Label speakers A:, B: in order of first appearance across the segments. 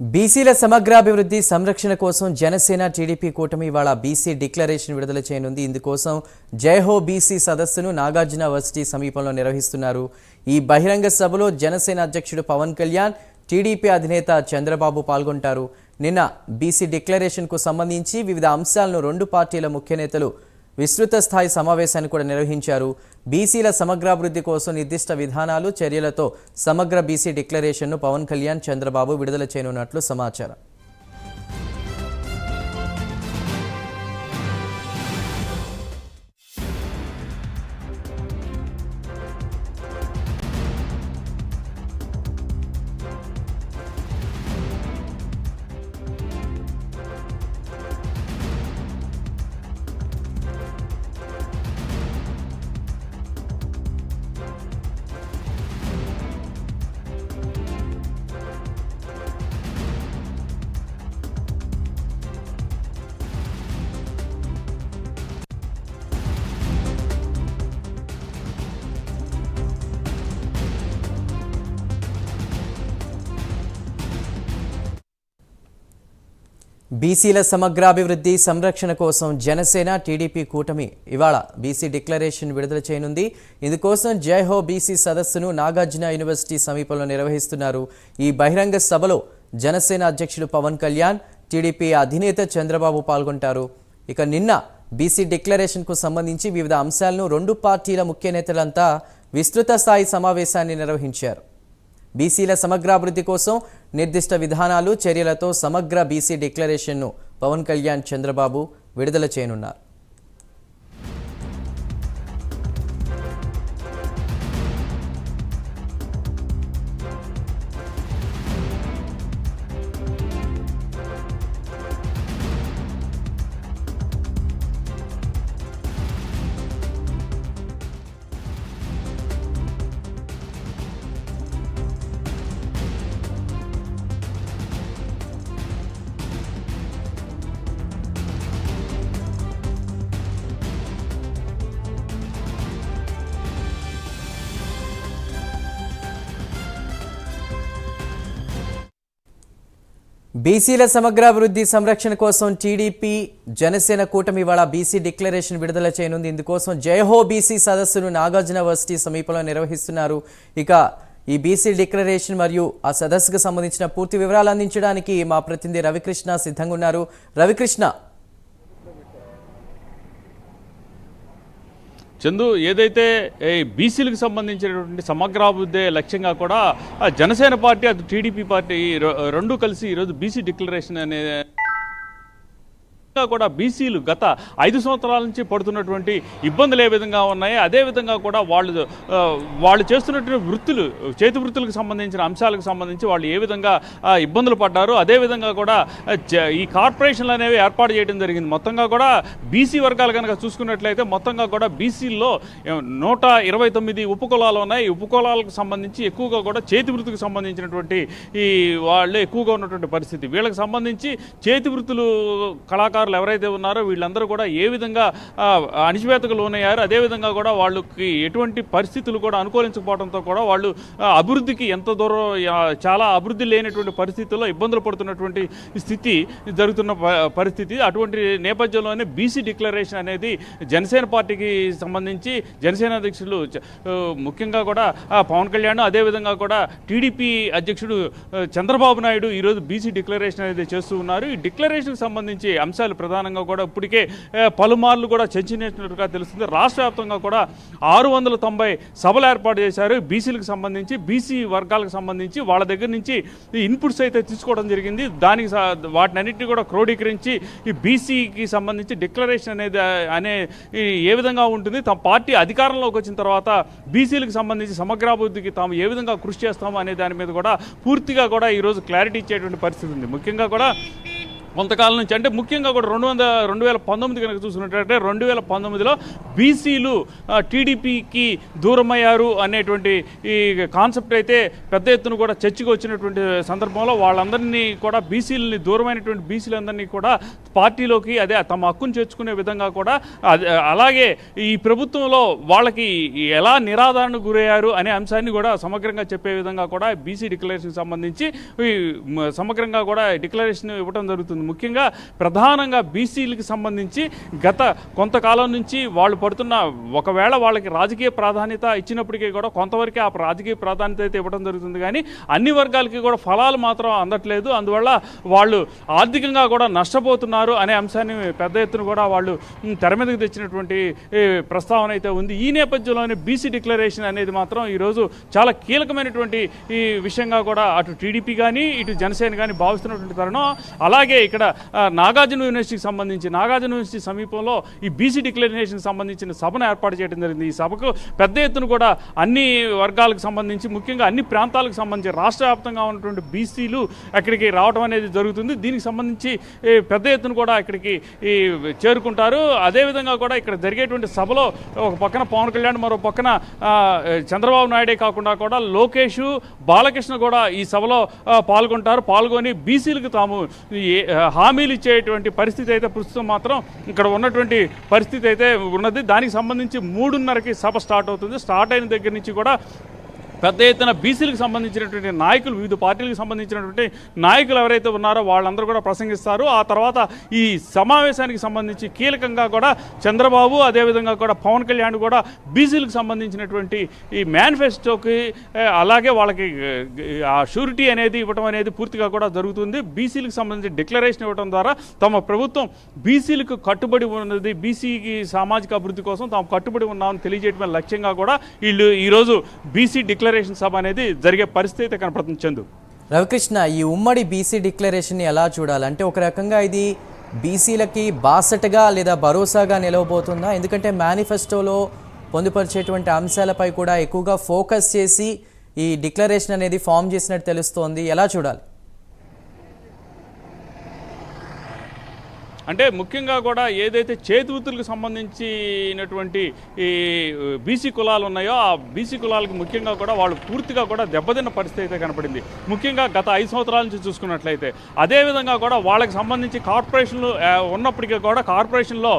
A: బీసీల సమగ్రాభివృద్ధి సంరక్షణ కోసం జనసేన టీడీపీ కూటమి ఇవాళ బీసీ డిక్లరేషన్ విడుదల చేయనుంది. ఇందుకోసం జయహో బీసీ సదస్సును నాగార్జున వర్సిటీ సమీపంలో నిర్వహిస్తున్నారు. ఈ బహిరంగ సభలో జనసేన అధ్యక్షుడు పవన్ కళ్యాణ్ టీడీపీ అధినేత చంద్రబాబు పాల్గొంటారు. నిన్న బీసీ డిక్లరేషన్కు సంబంధించి వివిధ అంశాలను రెండు పార్టీల ముఖ్య నేతలు విస్తృత స్థాయి సమావేశాన్ని కూడా నిర్వహించారు. బీసీల సమగ్రాభివృద్ధి కోసం నిర్దిష్ట విధానాలు చర్యలతో సమగ్ర బీసీ డిక్లరేషన్ను పవన్ కళ్యాణ్ చంద్రబాబు విడుదల చేయనున్నట్లు సమాచారం. బీసీల సమగ్రాభివృద్ధి సంరక్షణ కోసం జనసేన టీడీపీ కూటమి ఇవాళ బీసీ డిక్లరేషన్ విడుదల చేయనుంది. ఇందుకోసం జై హో బీసీ సదస్సును నాగార్జున యూనివర్సిటీ సమీపంలో నిర్వహిస్తున్నారు. ఈ బహిరంగ సభలో జనసేన అధ్యక్షుడు పవన్ కళ్యాణ్ టీడీపీ అధినేత చంద్రబాబు పాల్గొంటారు. ఇక నిన్న బీసీ డిక్లరేషన్కు సంబంధించి వివిధ అంశాలను రెండు పార్టీల ముఖ్య నేతలంతా విస్తృత స్థాయి సమావేశాన్ని నిర్వహించారు. బీసీల సమగ్రాభివృద్ధి కోసం నిర్దిష్ట విధానాలు చర్యలతో సమగ్ర బీసీ డిక్లరేషన్ను పవన్ కళ్యాణ్ చంద్రబాబు విడుదల చేయనున్నారు. బీసీల సమగ్రాభివృద్ధి సంరక్షణ కోసం టీడీపీ జనసేన కూటమి ఇవాళ బీసీ డిక్లరేషన్ విడుదల చేయనుంది. ఇందుకోసం జయహో బీసీ సదస్సును నాగార్జున వర్సిటీ సమీపంలో నిర్వహిస్తున్నారు. ఇక ఈ బీసీ డిక్లరేషన్ మరియు ఆ సదస్సుకు సంబంధించిన పూర్తి వివరాలు అందించడానికి మా ప్రతినిధి రవికృష్ణ సిద్ధంగా ఉన్నారు. రవికృష్ణ
B: చందు ఏదైతే బీసీలకు సంబంధించినటువంటి సమగ్రాభివృద్ధి లక్ష్యంగా కూడా జనసేన పార్టీ అటు టీడీపీ పార్టీ ఈ రెండు కలిసి ఈరోజు బీసీ డిక్లరేషన్ అనే ఇంకా కూడా బీసీలు గత ఐదు సంవత్సరాల నుంచి పడుతున్నటువంటి ఇబ్బందులు ఏ విధంగా ఉన్నాయి? అదే విధంగా కూడా వాళ్ళు వాళ్ళు చేస్తున్నటువంటి వృత్తులు చేతి వృత్తులకు సంబంధించిన అంశాలకు సంబంధించి వాళ్ళు ఏ విధంగా ఇబ్బందులు పడ్డారు? అదే విధంగా కూడా ఈ కార్పొరేషన్లు అనేవి ఏర్పాటు చేయడం జరిగింది. మొత్తంగా కూడా బీసీ వర్గాలు కనుక చూసుకున్నట్లయితే మొత్తంగా కూడా బీసీల్లో నూట ఇరవై తొమ్మిది ఉపకులాలు ఉన్నాయి. ఉపకులాలకు సంబంధించి ఎక్కువగా కూడా చేతి వృత్తికి సంబంధించినటువంటి ఈ వాళ్ళు ఎక్కువగా ఉన్నటువంటి పరిస్థితి. వీళ్ళకి సంబంధించి చేతి వృత్తులు కళాకారులు ఎవరైతే ఉన్నారో వీళ్ళందరూ కూడా ఏ విధంగా అణిచివేతకు లోనయ్యారు అదేవిధంగా కూడా వాళ్ళకి ఎటువంటి పరిస్థితులు కూడా అనుకూలించకపోవడంతో కూడా వాళ్ళు అభివృద్ధికి ఎంత దూరం చాలా అభివృద్ధి లేనటువంటి పరిస్థితుల్లో ఇబ్బందులు పడుతున్నటువంటి స్థితి జరుగుతున్న పరిస్థితి. అటువంటి నేపథ్యంలోనే బీసీ డిక్లరేషన్ అనేది జనసేన పార్టీకి సంబంధించి జనసేన అధ్యక్షులు ముఖ్యంగా కూడా పవన్ కళ్యాణ్ అదేవిధంగా కూడా టీడీపీ అధ్యక్షుడు చంద్రబాబు నాయుడు ఈరోజు బీసీ డిక్లరేషన్ అనేది చేస్తూ ఉన్నారు. ఈ డిక్లరేషన్కి సంబంధించి అంశాలు ప్రధానంగా కూడా ఇప్పటికే పలుమార్లు కూడా చర్చించినట్టుగా తెలుస్తుంది. రాష్ట్ర వ్యాప్తంగా కూడా ఆరు వందల తొంభై సభలు ఏర్పాటు చేశారు. బీసీలకు సంబంధించి బీసీ వర్గాలకు సంబంధించి వాళ్ళ దగ్గర నుంచి ఇన్పుట్స్ అయితే తీసుకోవడం జరిగింది. దానికి స- వాటినన్నింటినీ కూడా క్రోడీకరించి ఈ బీసీకి సంబంధించి డిక్లరేషన్ అనేది అనే ఏ విధంగా ఉంటుంది తమ పార్టీ అధికారంలోకి వచ్చిన తర్వాత బీసీలకు సంబంధించి సమగ్రాభివృద్ధికి తాము ఏ విధంగా కృషి చేస్తాము అనే దాని మీద కూడా పూర్తిగా కూడా ఈరోజు క్లారిటీ ఇచ్చేటువంటి పరిస్థితి ఉంది. ముఖ్యంగా కూడా కొంతకాలం నుంచి అంటే ముఖ్యంగా కూడా రెండు వందల రెండు వేల పంతొమ్మిది కనుక చూసుకున్నట్లయితే రెండు వేల పంతొమ్మిదిలో బీసీలు టీడీపీకి దూరమయ్యారు అనేటువంటి ఈ కాన్సెప్ట్ అయితే పెద్ద ఎత్తున కూడా చర్చకు వచ్చినటువంటి సందర్భంలో వాళ్ళందరినీ కూడా బీసీలని దూరమైనటువంటి బీసీలందరినీ కూడా పార్టీలోకి అదే తమ హక్కును చేర్చుకునే విధంగా కూడా అలాగే ఈ ప్రభుత్వంలో వాళ్ళకి ఎలా నిరాదరణకు గురయ్యారు అనే అంశాన్ని కూడా సమగ్రంగా చెప్పే విధంగా కూడా బీసీ డిక్లరేషన్ సంబంధించి సమగ్రంగా కూడా డిక్లరేషన్ ఇవ్వడం జరుగుతుంది. ముఖ్యంగా ప్రధానంగా బీసీలకు సంబంధించి గత కొంతకాలం నుంచి వాళ్ళు పడుతున్న ఒకవేళ వాళ్ళకి రాజకీయ ప్రాధాన్యత ఇచ్చినప్పటికీ కూడా కొంతవరకే ఆ రాజకీయ ప్రాధాన్యత అయితే ఇవ్వడం జరుగుతుంది. కానీ అన్ని వర్గాలకి కూడా ఫలాలు మాత్రం అందట్లేదు. అందువల్ల వాళ్ళు ఆర్థికంగా కూడా నష్టపోతున్నారు. అనే అంశాన్ని పెద్ద ఎత్తున కూడా వాళ్ళు తెర మీదకి తెచ్చినటువంటి ప్రస్తావన అయితే ఉంది. ఈ నేపథ్యంలోనే బీసీ డిక్లరేషన్ అనేది మాత్రం ఈరోజు చాలా కీలకమైనటువంటి ఈ విషయంగా కూడా అటు టీడీపీ కానీ ఇటు జనసేన కానీ భావిస్తున్నటువంటి తరుణం. అలాగే ఇక్కడ నాగార్జున యూనివర్సిటీకి సంబంధించి నాగార్జున యూనివర్సిటీ సమీపంలో ఈ బీసీ డిక్లరేషన్ సంబంధించిన సభను ఏర్పాటు చేయడం జరిగింది. ఈ సభకు పెద్ద ఎత్తున కూడా అన్ని వర్గాలకు సంబంధించి ముఖ్యంగా అన్ని ప్రాంతాలకు సంబంధించి రాష్ట్ర వ్యాప్తంగా ఉన్నటువంటి బీసీలు అక్కడికి రావడం అనేది జరుగుతుంది. దీనికి సంబంధించి పెద్ద ఎత్తున కూడా ఇక్కడికి ఈ, చేరుకుంటారు. అదేవిధంగా కూడా ఇక్కడ జరిగేటువంటి సభలో ఒక పక్కన పవన్ కళ్యాణ్ మరో పక్కన చంద్రబాబు నాయుడే కాకుండా కూడా లోకేష్ బాలకృష్ణ కూడా ఈ సభలో పాల్గొంటారు. పాల్గొని బీసీలకు తాము హామీలు ఇచ్చేటువంటి పరిస్థితి అయితే ప్రస్తుతం మాత్రం ఇక్కడ ఉన్నటువంటి పరిస్థితి అయితే ఉన్నది. దానికి సంబంధించి మూడున్నరకి సభ స్టార్ట్ అవుతుంది. స్టార్ట్ అయిన దగ్గర నుంచి కూడా పెద్ద ఎత్తున బీసీలకు సంబంధించినటువంటి నాయకులు వివిధ పార్టీలకు సంబంధించినటువంటి నాయకులు ఎవరైతే ఉన్నారో వాళ్ళందరూ కూడా ప్రసంగిస్తారు. ఆ తర్వాత ఈ సమావేశానికి సంబంధించి కీలకంగా కూడా చంద్రబాబు అదేవిధంగా కూడా పవన్ కళ్యాణ్ కూడా బీసీలకు సంబంధించినటువంటి ఈ మేనిఫెస్టోకి అలాగే వాళ్ళకి ఆ షూరిటీ అనేది ఇవ్వడం అనేది పూర్తిగా కూడా జరుగుతుంది. బీసీలకు సంబంధించి డిక్లరేషన్ ఇవ్వడం ద్వారా తమ ప్రభుత్వం బీసీలకు కట్టుబడి ఉన్నది. బీసీకి సామాజిక అభివృద్ధి కోసం తాము కట్టుబడి ఉన్నామని తెలియజేయడమే లక్ష్యంగా కూడా వీళ్ళు ఈరోజు బీసీ డిక్లరేషన్ సభ అనేది జరిగే పరిస్థితి కనపడుతుంది చందు.
A: రవికృష్ణ ఈ ఉమ్మడి బీసీ డిక్లరేషన్ని ఎలా చూడాలి? అంటే ఒక రకంగా ఇది బీసీలకి బాసటగా లేదా భరోసాగా నిలవబోతుందా? ఎందుకంటే మేనిఫెస్టోలో పొందుపరిచేటువంటి అంశాలపై కూడా ఎక్కువగా ఫోకస్ చేసి ఈ డిక్లరేషన్ అనేది ఫామ్ చేసినట్టు తెలుస్తోంది. ఎలా చూడాలి?
B: అంటే ముఖ్యంగా కూడా ఏదైతే చేతివృత్తులకు సంబంధించినటువంటి ఈ బీసీ కులాలు ఉన్నాయో ఆ బీసీ కులాలకు ముఖ్యంగా కూడా వాళ్ళు పూర్తిగా కూడా దెబ్బతిన్న పరిస్థితి అయితే కనపడింది. ముఖ్యంగా గత ఐదు సంవత్సరాల నుంచి చూసుకున్నట్లయితే అదేవిధంగా కూడా వాళ్ళకి సంబంధించి కార్పొరేషన్లు ఉన్నప్పటికీ కూడా కార్పొరేషన్లో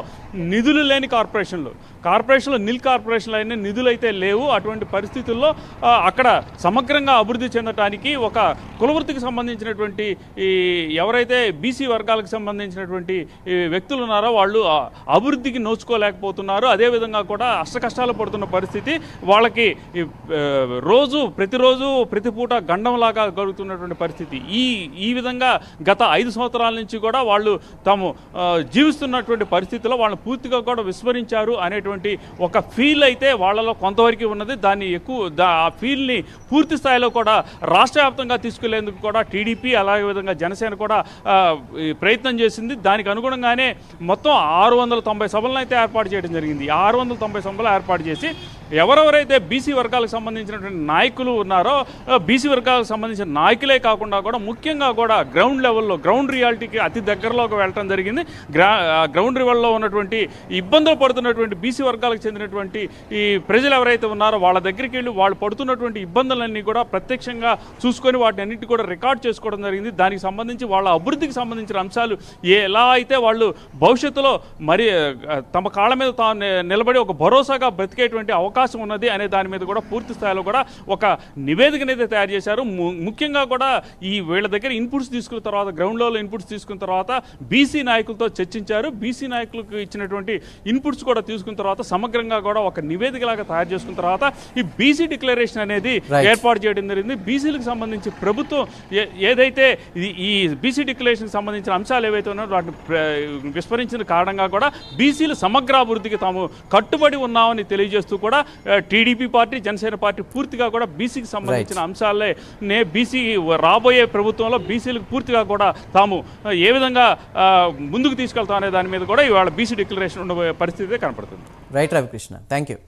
B: నిధులు లేని కార్పొరేషన్లు. కార్పొరేషన్లో నిల్ కార్పొరేషన్లు అయిన నిధులు అయితే లేవు. అటువంటి పరిస్థితుల్లో అక్కడ సమగ్రంగా అభివృద్ధి చెందటానికి ఒక కులవృత్తికి సంబంధించినటువంటి ఈ ఎవరైతే బీసీ వర్గాలకు సంబంధించినటువంటి ఈ వ్యక్తులు ఉన్నారో వాళ్ళు అభివృద్ధికి నోచుకోలేకపోతున్నారు. అదేవిధంగా కూడా అష్టకష్టాలు పడుతున్న పరిస్థితి. వాళ్ళకి రోజు ప్రతిరోజు ప్రతి పూట గండంలాగా గడుగుతున్నటువంటి పరిస్థితి. ఈ ఈ విధంగా గత ఐదు సంవత్సరాల నుంచి కూడా వాళ్ళు తాము జీవిస్తున్నటువంటి పరిస్థితిలో వాళ్ళని పూర్తిగా కూడా విస్మరించారు అనేటువంటి ఒక ఫీల్ అయితే వాళ్ళలో కొంతవరకు ఉన్నది. దాన్ని ఎక్కువ ఆ ఫీల్ని పూర్తి స్థాయిలో కూడా రాష్ట్ర వ్యాప్తంగా తీసుకెళ్ళేందుకు కూడా టీడీపీ అలాగే విధంగా జనసేన కూడా ప్రయత్నం చేసింది. దానికి అనుగుణంగానే మొత్తం ఆరు వందల తొంభై సభలను అయితే ఏర్పాటు చేయడం జరిగింది. ఆరు వందల తొంభై సభలు ఏర్పాటు చేసి ఎవరెవరైతే బీసీ వర్గాలకు సంబంధించినటువంటి నాయకులు ఉన్నారో బీసీ వర్గాలకు సంబంధించిన నాయకులే కాకుండా కూడా ముఖ్యంగా కూడా గ్రౌండ్ లెవెల్లో గ్రౌండ్ రియాలిటీకి అతి దగ్గరలోకి వెళ్ళటం జరిగింది. గ్రా గ్రౌండ్ లెవెల్లో ఉన్నటువంటి ఇబ్బందులు పడుతున్నటువంటి బీసీ వర్గాలకు చెందినటువంటి ఈ ప్రజలు ఎవరైతే ఉన్నారో వాళ్ళ దగ్గరికి వెళ్ళి వాళ్ళు పడుతున్నటువంటి ఇబ్బందులన్నీ కూడా ప్రత్యక్షంగా చూసుకొని వాటిని అన్నిటి కూడా రికార్డ్ చేసుకోవడం జరిగింది. దానికి సంబంధించి వాళ్ళ అభివృద్ధికి సంబంధించిన అంశాలు ఎలా అయితే వాళ్ళు భవిష్యత్తులో మరి తమ కాళ్ళ మీద తాను నిలబడి ఒక భరోసాగా బ్రతికేటువంటి అవకాశం ఉన్నది అనే దాని మీద కూడా పూర్తి స్థాయిలో కూడా ఒక నివేదికనైతే తయారు చేశారు. ము- ముఖ్యంగా కూడా ఈ వీళ్ళ దగ్గర ఇన్పుట్స్ తీసుకున్న తర్వాత గ్రౌండ్ లెవెల్ ఇన్పుట్స్ తీసుకున్న తర్వాత బీసీ నాయకులతో చర్చించారు. బీసీ నాయకులకు ఇచ్చినటువంటి ఇన్పుట్స్ కూడా తీసుకున్న తర్వాత సమగ్రంగా కూడా ఒక నివేదికలాగా తయారు చేసుకున్న తర్వాత ఈ బీసీ డిక్లరేషన్ అనేది. ఏర్పాటు చేయడం జరిగింది. బీసీలకు సంబంధించి ప్రభుత్వం ఏదైతే ఈ బీసీ డిక్లరేషన్కి సంబంధించిన అంశాలు ఏవైతే ఉన్నాయో వాటిని విస్మరించిన కారణంగా కూడా బీసీలు సమగ్ర అభివృద్ధికి తాము కట్టుబడి ఉన్నామని తెలియజేస్తూ కూడా టీడీపీ పార్టీ జనసేన పార్టీ పూర్తిగా కూడా బీసీకి సంబంధించిన అంశాలే నే బీసీ రాబోయే ప్రభుత్వంలో బీసీలకు పూర్తిగా కూడా తాము ఏ విధంగా ముందుకు తీసుకెళ్తాం అనే దాని మీద కూడా ఇవాళ బీసీ డిక్లరేషన్ ఉండబోయే పరిస్థితి కనపడుతుంది.
A: Right Ravikrishna thank you